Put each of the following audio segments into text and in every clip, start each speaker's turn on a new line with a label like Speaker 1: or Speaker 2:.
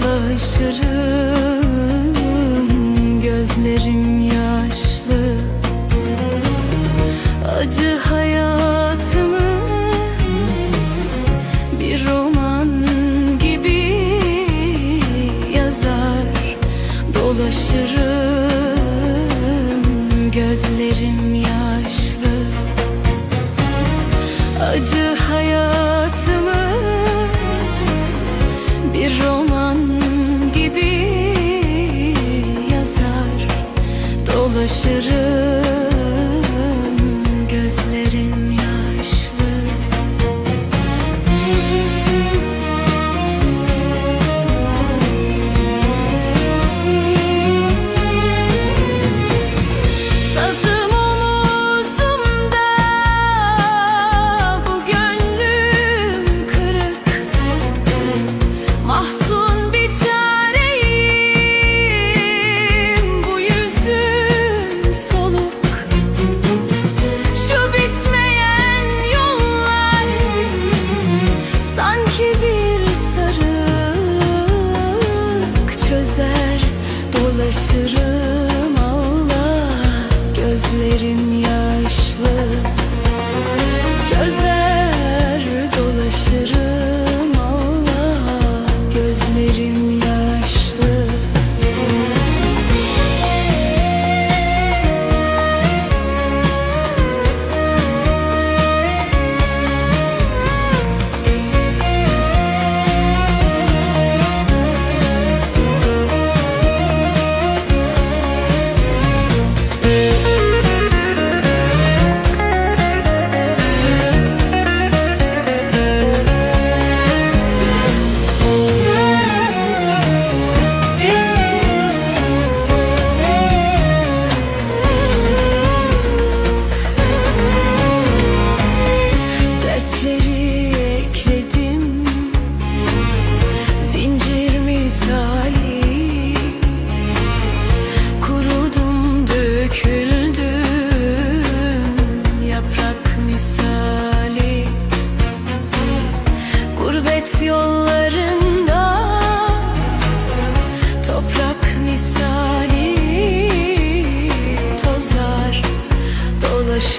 Speaker 1: dolaşırım Gözlerim yaşlı. Acı hayatımı Bir roman gibi yazar. Dolaşırım Gözlerim yaşlı. Acı hayatımı bir roman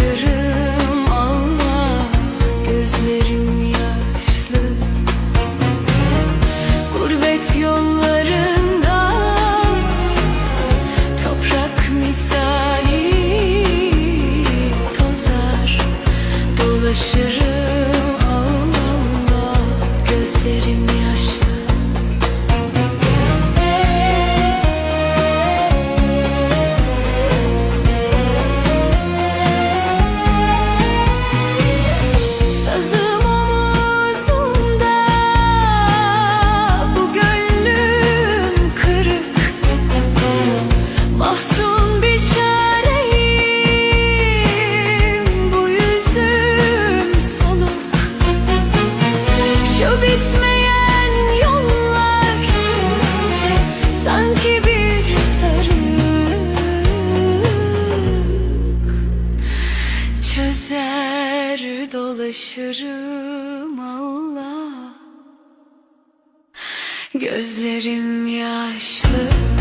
Speaker 1: şaşırır şaşırım Allah. Gözlerim yaşlı.